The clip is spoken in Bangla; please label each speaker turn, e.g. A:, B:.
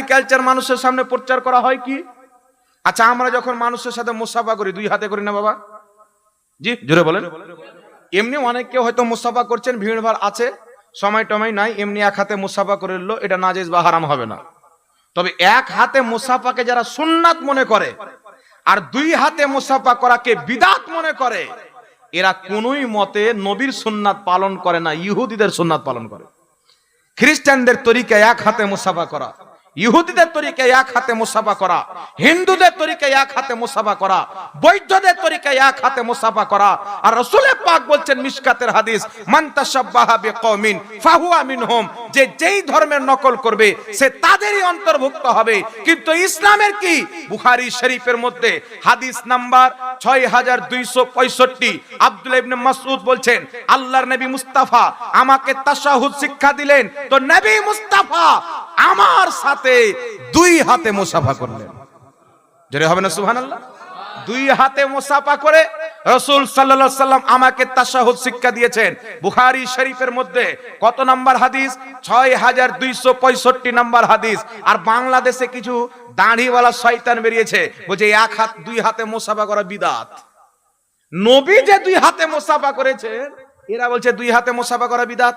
A: কুটি কালচার মানুষের সামনে প্রচার করা হয় কি? আচ্ছা আমরা যখন মানুষের সাথে মুসাফা করি, দুই হাতে করি না বাবা? জি, জোরে বলেন। এমনি অনেকে হয়তো মুসাফা করছেন ভিড় ভাড় আছে, সময় টময় নাই, এমনি এক হাতে মুসাফা করে নিলো, এটা নাজেজ বা হারাম হবে না। তবে এক হাতে মুসাফাকে যারা সুন্নাত মনে করে, আর দুই হাতে মুসাফা করাকে বিদাত মনে করে, এরা কোনোই মতে নবীর সুন্নাত পালন করে না, ইহুদিদের সুন্নাত পালন করে। খ্রিস্টানদের তরিকায় এক হাতে মুসাফা করা। ইহুদিদের তরিকায় এক হাতে মুসাফা করা, হিন্দুদের তরিকায় এক হাতে মুসাফা করা বৈদ্যদের তরিকায় এক হাতে মুসাফা করা। আর রসুলের পাক বলছেন মিশকাতের হাদিস যে যেই ধর্মের নকল করবে, সে তাদেরই অন্তর্ভুক্ত হবে। কিন্তু ইসলামের কি? বুখারী শরীফের মধ্যে হাদিস নাম্বার ছয় হাজার দুইশো পঁয়ষট্টি, আব্দুল ইবনে মাসউদ বলছেন, আল্লাহর নবী মুস্তাফা আমাকে তাশাহুদ শিক্ষা দিলেন। তো নবী মুস্তাফা আমার সাথে দুই হাতে মুসাফা করলেন। হবে না দুই হাতে করে সাল্লাম আমাকে শিক্ষা দিয়েছেন। শরীফের মধ্যে কত নাম্বার হাদিস? ছয় হাজার দুইশো পঁয়ষট্টি নাম্বার হাদিস। আর বাংলাদেশে কিছু দাড়িওয়ালা শয়তান বেরিয়েছে, বলছে, এক হাত, দুই হাতে মুসাফা করা বিদাত। নবী যে দুই হাতে মুসাফা করেছেন, এরা বলছে, দুই হাতে মুসাফা করা বিদাত।